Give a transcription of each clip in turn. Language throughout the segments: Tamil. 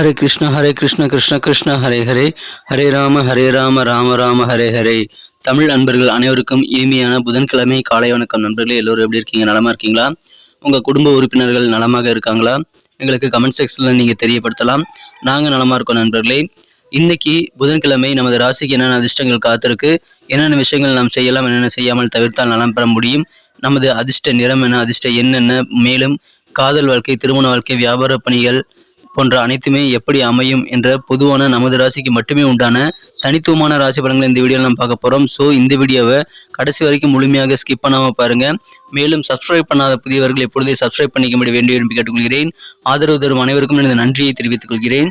ஹரே கிருஷ்ண ஹரே கிருஷ்ண கிருஷ்ண கிருஷ்ண ஹரே ஹரே ஹரே ராம ஹரே ராம ராம ராம ஹரே ஹரே தமிழ் நண்பர்கள் அனைவருக்கும் இனிமையான புதன்கிழமை காலை வணக்கம் நண்பர்களே எல்லோரும் எப்படி இருக்கீங்க? நலமா இருக்கீங்களா? உங்க குடும்ப உறுப்பினர்கள் நலமாக இருக்காங்களா? எங்களுக்கு கமெண்ட் செக்ஷன்ல நீங்க தெரியப்படுத்தலாம். நாங்க நலமா இருக்கோம் நண்பர்களே. இன்னைக்கு புதன்கிழமை நமது ராசிக்கு என்னென்ன அதிர்ஷ்டங்கள் காத்திருக்கு? என்னென்ன விஷயங்கள் நாம் செய்யலாம் என்னென்ன செய்யாமல் தவிர்த்தால் நலம் பெற முடியும்? நமது அதிர்ஷ்ட நிறம் என்ன அதிர்ஷ்ட என்னென்ன மேலும் காதல் வாழ்க்கை திருமண வாழ்க்கை வியாபார பணிகள் போன்ற அனைத்துமே எப்படி அமையும் என்ற பொதுவான நமது ராசிக்கு மட்டுமே உண்டான தனித்துவமான ராசி பலன்களை இந்த வீடியோவில் நம்ம பார்க்க போகிறோம் ஸோ இந்த வீடியோவை கடைசி வரைக்கும் முழுமையாக ஸ்கிப் பண்ணாமல் பாருங்கள் மேலும் சப்ஸ்கிரைப் பண்ணாத புதியவர்கள் எப்பொழுதே சப்ஸ்கிரைப் பண்ணிக்கும்படி வேண்டிய விரும்பி கேட்டுக்கொள்கிறேன். ஆதரவு தரும் அனைவருக்கும் எனது நன்றியை தெரிவித்துக் கொள்கிறேன்.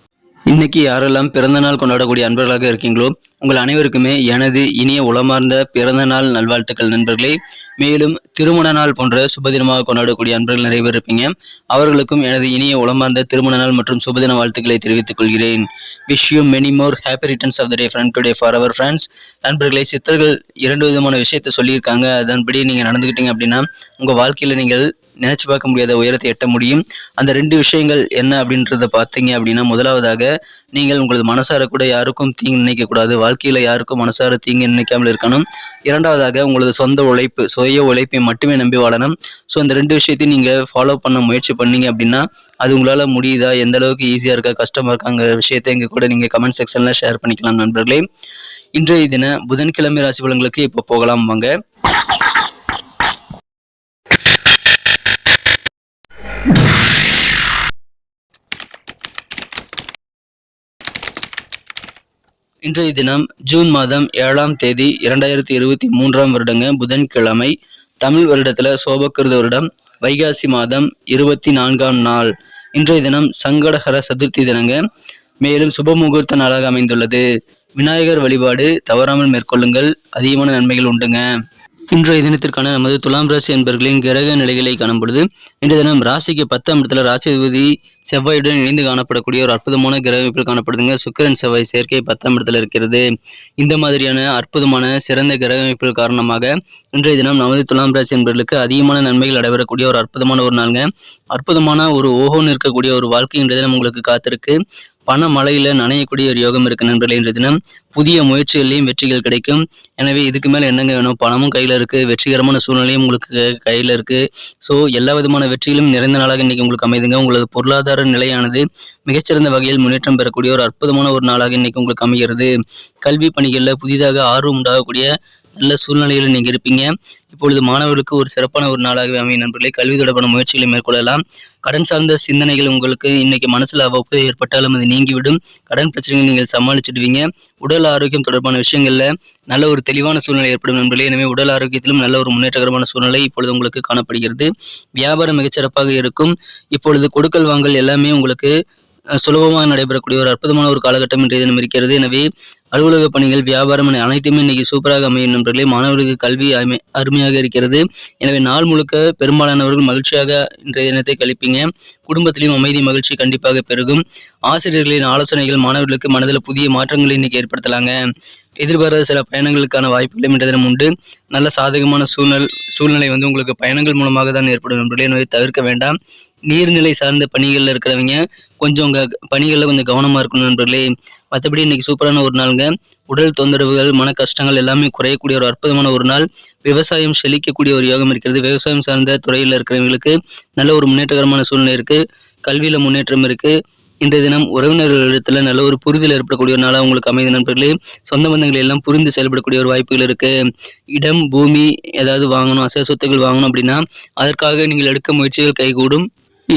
இன்னைக்கு யாரெல்லாம் பிறந்தநாள் கொண்டாடக்கூடிய அன்பர்களாக இருக்கீங்களோ உங்கள் அனைவருக்குமே எனது இனிய உளமார்ந்த பிறந்த நாள் நல்வாழ்த்துக்கள் நண்பர்களே. மேலும் திருமண நாள் போன்ற சுபதினமாக கொண்டாடக்கூடிய அன்பர்கள் நிறைய பேர் இருப்பீங்க. அவர்களுக்கும் எனது இனிய உளமார்ந்த திருமண நாள் மற்றும் சுபதின வாழ்த்துக்களை தெரிவித்துக் கொள்கிறேன். Wish you many more happy returns of the day friend today for our friends நண்பர்களை சித்தர்கள் இரண்டு விதமான விஷயத்தை சொல்லியிருக்காங்க. அதன்படி நீங்கள் நடந்துக்கிட்டீங்க அப்படின்னா உங்கள் வாழ்க்கையில் நீங்கள் நினைச்சு பார்க்க முடியாத உயரத்தை எட்ட முடியும். அந்த ரெண்டு விஷயங்கள் என்ன அப்படின்றத பார்த்தீங்க அப்படின்னா முதலாவதாக நீங்கள் உங்களது மனசார கூட யாருக்கும் தீங்கு நினைக்கக்கூடாது வாழ்க்கையில் யாருக்கும் மனசார தீங்கு நினைக்காமல் இருக்கணும். இரண்டாவதாக உங்களது சொந்த உழைப்பு சுய உழைப்பை மட்டுமே நம்பி வாழணும். ஸோ அந்த ரெண்டு விஷயத்தையும் நீங்கள் ஃபாலோ பண்ண முயற்சி பண்ணீங்க அப்படின்னா அது உங்களால் முடியுதா? எந்த அளவுக்கு ஈஸியாக இருக்கா? கஷ்டமாக இருக்காங்கிற விஷயத்தை எங்கள் கூட நீங்கள் கமெண்ட் செக்ஷனில் ஷேர் பண்ணிக்கலாம் நண்பர்களே. இன்றைய தின புதன்கிழமை ராசி பலன்களுக்கு இப்போ போகலாம் வாங்க. இன்றைய தினம் ஜூன் மாதம் ஏழாம் தேதி இரண்டாயிரத்தி இருபத்தி மூன்றாம் வருடங்க புதன்கிழமை தமிழ் வருடத்துல சோபக்கிருத வருடம் வைகாசி மாதம் இருபத்தி நான்காம் நாள். இன்றைய தினம் சங்கடஹர சதுர்த்தி தினங்க. மேலும் சுப முகூர்த்த நாளாக அமைந்துள்ளது. விநாயகர் வழிபாடு தவறாமல் மேற்கொள்ளுங்கள். அதிகமான நன்மைகள் உண்டுங்க. இன்றைய தினத்திற்கான நமது துலாம் ராசி என்பர்களின் கிரக நிலைகளை காணும் பொழுது இன்றைய தினம் ராசிக்கு பத்தாம் இடத்துல ராசிபதி செவ்வாயுடன் இணைந்து காணப்படக்கூடிய ஒரு அற்புதமான கிரக அமைப்பில் காணப்படுதுங்க. சுக்கிரன் செவ்வாய் சேர்க்கை பத்தாம் இடத்துல இருக்கிறது. இந்த மாதிரியான அற்புதமான சிறந்த கிரக அமைப்புகள் காரணமாக இன்றைய தினம் நமது துலாம் ராசி என்பவர்களுக்கு அதிகமான நன்மைகள் நடைபெறக்கூடிய ஒரு அற்புதமான ஒரு நாளுங்க. அற்புதமான ஒரு ஓஹோன்னு இருக்கக்கூடிய ஒரு வாழ்க்கை இன்றைய தினம் உங்களுக்கு காத்திருக்கு. பண மழையில நனையக்கூடிய ஒரு யோகம் இருக்கு நண்பர்களே இன்றைய தினம். புதிய முயற்சிகள்லையும் வெற்றிகள் கிடைக்கும். எனவே இதுக்கு மேலே என்னங்க வேணும்? பணமும் கையில் இருக்குது வெற்றிகரமான சூழ்நிலையும் உங்களுக்கு கையில் இருக்கு. ஸோ எல்லா விதமான வெற்றிகளும் நிறைந்த நாளாக இன்னைக்கு உங்களுக்கு அமைதுங்க. உங்களது பொருளாதார நிலையானது மிகச்சிறந்த வகையில் முன்னேற்றம் பெறக்கூடிய ஒரு அற்புதமான ஒரு நாளாக இன்றைக்கி உங்களுக்கு அமைகிறது. கல்வி பணிகளில் புதிதாக ஆர்வம் உண்டாகக்கூடிய நல்ல சூழ்நிலையில் நீங்கள் இருப்பீங்க. இப்பொழுது மாணவர்களுக்கு ஒரு சிறப்பான ஒரு நாளாகவே அமையும். நண்பர்களே கல்வி தொடர்பான முயற்சிகளை மேற்கொள்ளலாம். கடன் சார்ந்த சிந்தனைகள் உங்களுக்கு இன்னைக்கு மனசுல அவ்வப்போது ஏற்பட்டாலும் அது நீங்கிவிடும். கடன் பிரச்சனைகளை நீங்கள் சமாளிச்சிடுவீங்க. உடல் ஆரோக்கியம் தொடர்பான விஷயங்கள்ல நல்ல ஒரு தெளிவான சூழ்நிலை ஏற்படும் நண்பர்களே. எனவே உடல் ஆரோக்கியத்திலும் நல்ல ஒரு முன்னேற்றகரமான சூழ்நிலை இப்பொழுது உங்களுக்கு காணப்படுகிறது. வியாபாரம் மிகச்சிறப்பாக இருக்கும். இப்பொழுது கொடுக்கல் வாங்கல் எல்லாமே உங்களுக்கு சுலபமாக நடைபெறக்கூடிய ஒரு அற்புதமான ஒரு காலகட்டம் இன்றைய தினம் இருக்கிறது. எனவே அலுவலக பணிகள் வியாபாரம் என அனைத்துமே இன்னைக்கு சூப்பராக அமையும் நண்பர்களே. மாணவர்களுக்கு கல்வி அருமையாக இருக்கிறது. எனவே நாள் முழுக்க பெரும்பாலானவர்கள் மகிழ்ச்சியாக இன்றைய தினத்தை கழிப்பீங்க. குடும்பத்திலையும் அமைதி மகிழ்ச்சி கண்டிப்பாக பெருகும். ஆசிரியர்களின் ஆலோசனைகள் மாணவர்களுக்கு மனதில் புதிய மாற்றங்களை இன்னைக்கு ஏற்படுத்தலாங்க. எதிர்பாராத சில பயணங்களுக்கான வாய்ப்புகளும் இன்றைய தினம் உண்டு. நல்ல சாதகமான சூழ்நிலை சூழ்நிலை வந்து உங்களுக்கு பயணங்கள் மூலமாக தான் ஏற்படும் நண்பர்களே. நோயை தவிர்க்க வேண்டாம். நீர்நிலை சார்ந்த பணிகளில் இருக்கிறவங்க கொஞ்சம் உங்கள் பணிகளில் கொஞ்சம் கவனமாக இருக்கணும் நண்பர்களே. மற்றபடி இன்னைக்கு சூப்பரான ஒரு நாளுங்க. உடல் தொந்தரவுகள் மன கஷ்டங்கள் எல்லாமே குறையக்கூடிய ஒரு அற்புதமான ஒரு நாள். விவசாயம் செழிக்கக்கூடிய ஒரு யோகம் இருக்கிறது. விவசாயம் சார்ந்த துறையில் இருக்கிறவங்களுக்கு நல்ல ஒரு முன்னேற்றகரமான சூழ்நிலை இருக்கு. கல்வியில முன்னேற்றம் இருக்கு. இன்றைய தினம் உறவினர்களிடத்துல நல்ல ஒரு புரிதல் ஏற்படக்கூடிய ஒரு நாளாக உங்களுக்கு அமைந்த நண்பர்களே. சொந்த பந்தங்கள் எல்லாம் புரிந்து செயல்படக்கூடிய ஒரு வாய்ப்புகள் இருக்கு. இடம் பூமி ஏதாவது வாங்கணும் அசை சொத்துக்கள் வாங்கணும் அப்படின்னா அதற்காக நீங்கள் எடுக்க முயற்சிகள் கைகூடும்.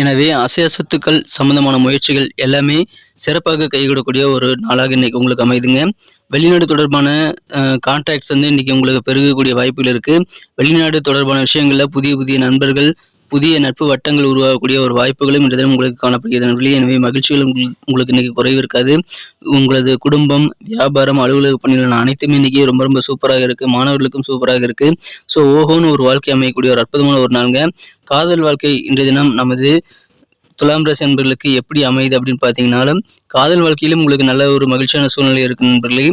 எனவே அசைய சொத்துக்கள் சம்பந்தமான முயற்சிகள் எல்லாமே சிறப்பாக கைகூடக்கூடிய ஒரு நாளாக இன்னைக்கு உங்களுக்கு அமைதுங்க. வெளிநாடு தொடர்பான கான்டாக்ட்ஸ் வந்து இன்னைக்கு உங்களுக்கு பெருகக்கூடிய வாய்ப்புகள் இருக்கு. வெளிநாடு தொடர்பான விஷயங்களில் புதிய புதிய நண்பர்கள் புதிய நட்பு வட்டங்கள் உருவாகக்கூடிய ஒரு வாய்ப்புகளும் இந்த தினம் உங்களுக்கு காணப்படுகிறது. நண்பர்களே எனவே மகிழ்ச்சிகளும் உங்களுக்கு உங்களுக்கு இன்னைக்கு குறைவு இருக்காது. உங்களது குடும்பம் வியாபாரம் அலுவலக பணிகள் அனைத்துமே இன்னைக்கு ரொம்ப ரொம்ப சூப்பராக இருக்கு. மாணவர்களுக்கும் சூப்பராக இருக்கு. ஸோ ஓஹோன்னு ஒரு வாழ்க்கை அமையக்கூடிய ஒரு அற்புதமான ஒரு நாளுங்க. காதல் வாழ்க்கை இன்றைய தினம் நமது துலாம் ராசி நண்பர்களுக்கு எப்படி அமையுது அப்படின்னு பார்த்தீங்கன்னாலும் காதல் வாழ்க்கையிலும் உங்களுக்கு நல்ல ஒரு மகிழ்ச்சியான சூழ்நிலை இருக்கு நண்பர்களே.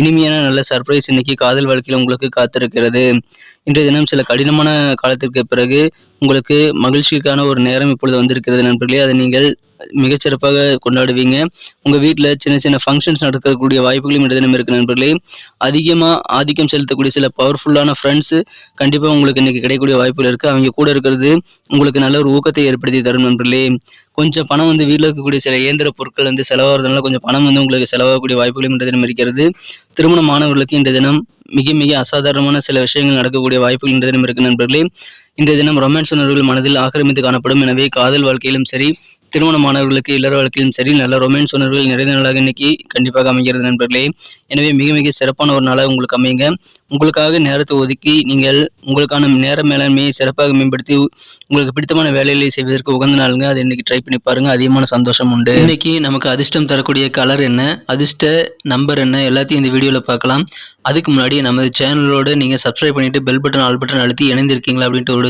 இனிமையான நல்ல சர்ப்ரைஸ் இன்னைக்கு காதல் வாழ்க்கையில் உங்களுக்கு காத்திருக்கிறது. இன்றைய தினம் சில கடினமான காலத்திற்கு பிறகு உங்களுக்கு மகிழ்ச்சிக்கான ஒரு நேரம் இப்பொழுது வந்திருக்கிறது நண்பர்களே. அதை நீங்கள் மிகச்சிறப்பாக கொண்டாடுவீங்க. உங்கள் வீட்டில் சின்ன சின்ன ஃபங்க்ஷன்ஸ் நடக்கக்கூடிய வாய்ப்புகளும் இன்றைய தினம் இருக்கு நண்பர்களே. அதிகமாக ஆதிக்கம் செலுத்தக்கூடிய சில பவர்ஃபுல்லான ஃப்ரெண்ட்ஸு கண்டிப்பாக உங்களுக்கு இன்னைக்கு கிடைக்கக்கூடிய வாய்ப்புகள் இருக்குது அவங்க கூட இருக்கிறது உங்களுக்கு நல்ல ஒரு ஊக்கத்தை ஏற்படுத்தி தரும் நண்பர்களே. கொஞ்சம் பணம் வந்து வீட்டில் இருக்கக்கூடிய சில இயந்திர பொருட்கள் வந்து செலவாகிறதுனால கொஞ்சம் பணம் வந்து உங்களுக்கு செலவாகக்கூடிய வாய்ப்புகளும் இன்றைய தினம் இருக்கிறது. திருமணமானவர்களுக்கு இன்றைய தினம் மிக மிக அசாதாரணமான சில விஷயங்கள் நடக்கக்கூடிய வாய்ப்புகள் இன்றைய தினம் இருக்கு நண்பர்களே. இந்த தினம் ரொமான்ஸ் உணர்வுகள் மனதில் ஆக்கிரமித்து காணப்படும். எனவே காதல் வாழ்க்கையிலும் சரி திருமணமானவர்களுக்கு இல்லற வாழ்க்கையிலும் சரி நல்ல ரொமான்ஸ் உணர்வுகள் நிறைந்த நாளாக இன்னைக்கு கண்டிப்பாக அமைகிறது நண்பர்களே. எனவே மிக மிக சிறப்பான ஒரு நாளாக உங்களுக்கு அமைங்க உங்களுக்காக நேரத்தை ஒதுக்கி நீங்கள் உங்களுக்கான நேர மேலாண்மையை சிறப்பாக மேம்படுத்தி உங்களுக்கு பிடித்தமான வேலைகளை செய்வதற்கு உகந்த நாளுங்க. அதை இன்னைக்கு ட்ரை பண்ணி பாருங்க. அதிகமான சந்தோஷம் உண்டு. இன்னைக்கு நமக்கு அதிர்ஷ்டம் தரக்கூடிய கலர் என்ன அதிர்ஷ்ட நம்பர் என்ன எல்லாத்தையும் இந்த வீடியோவில் பார்க்கலாம். அதுக்கு முன்னாடி நமது சேனலோட நீங்கள் சப்ஸ்கிரைப் பண்ணிட்டு பெல் பட்டன் ஆல் பட்டன் அழுத்தி இணைந்திருக்கீங்களா அப்படின்ட்டு ஒரு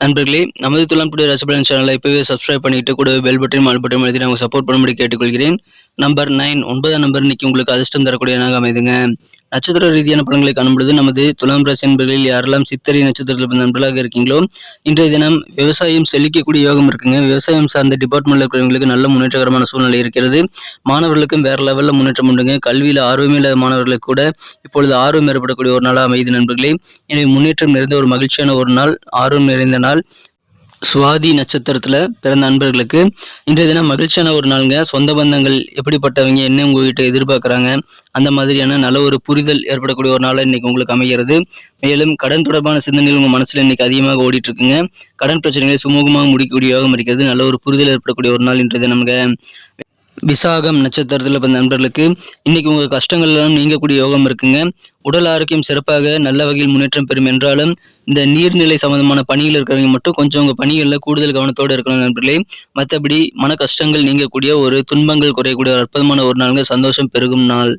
நண்பர்களே நமது துலாம்புடைய ரசபலன் சேனலை இப்போவே சப்ஸ்கிரைப் பண்ணிட்டு கூட பெல் பட்டன் ஆல் பட்டன் எழுதி நாங்கள் சப்போர்ட் பண்ணும்படி கேட்டுக்கொள்கிறேன். நம்பர் நைன் ஒன்பதாம் நம்பர் இன்னைக்கு உங்களுக்கு அதிர்ஷ்டம் தரக்கூடிய நாக அமைதுங்க. நட்சத்திர ரீதியான பலன்களை காணும்பொழுது நமது துலாம் ராசி நண்பர்களில் யாரெல்லாம் சித்தரி நட்சத்திரத்தில் பிறந்த நண்பர்களாக இருக்கீங்களோ இன்றைய தினம் விவசாயம் செழிக்கக்கூடிய யோகம் இருக்குங்க. விவசாயம் சார்ந்த டிபார்ட்மெண்ட்ல இருக்கிறவங்களுக்கு நல்ல முன்னேற்றகரமான சூழ்நிலை இருக்கிறது. மாணவர்களுக்கும் வேற லெவலில் முன்னேற்றம் உண்டுங்க. கல்வியில் ஆர்வமே இல்லாத மாணவர்களுக்கு கூட இப்பொழுது ஆர்வம் ஏற்படக்கூடிய ஒரு நாளாக அமைது நண்பர்களே. எனவே முன்னேற்றம் நிறைந்த ஒரு மகிழ்ச்சியான ஒரு நாள் ஆர்வம் நிறைந்த நாள். சுவாதி நட்சத்திரத்தில் பிறந்த நண்பர்களுக்கு இன்றைய தினம் மகிழ்ச்சியான ஒரு நாளுங்க. சொந்த பந்தங்கள் எப்படிப்பட்டவங்க என்ன உங்ககிட்ட எதிர்பார்க்குறாங்க அந்த மாதிரியான நல்ல ஒரு புரிதல் ஏற்படக்கூடிய ஒரு நாளாக இன்றைக்கி உங்களுக்கு அமைகிறது. மேலும் கடன் தொடர்பான சிந்தனைகள் உங்கள் மனசில் இன்றைக்கி அதிகமாக ஓடிட்டு இருக்குங்க கடன் பிரச்சனைகளை சுமூகமாக முடிக்கக்கூடிய யோகம் இருக்கிறது நல்ல ஒரு புரிதல் ஏற்படக்கூடிய ஒரு நாள் இன்றைய தினம்ங்க. விசாகம் நட்சத்திரத்தில் பிறந்த நண்பர்களுக்கு இன்னைக்கு உங்கள் கஷ்டங்கள் எல்லாம் நீங்கக்கூடிய யோகம் இருக்குங்க. உடல் ஆரோக்கியம் சிறப்பாக நல்ல வகையில் முன்னேற்றம் பெறும் என்றாலும் இந்த நீர்நிலை சம்பந்தமான பணியில் இருக்கிறவங்க மட்டும் கொஞ்சம் உங்கள் பணிகளில் கூடுதல் கவனத்தோடு இருக்கணும் நண்பர்களே. மற்றபடி மன கஷ்டங்கள் நீங்கக்கூடிய ஒரு துன்பங்கள் குறையக்கூடிய அற்புதமான ஒரு நாளுங்க. சந்தோஷம் பெருகும் நாள்.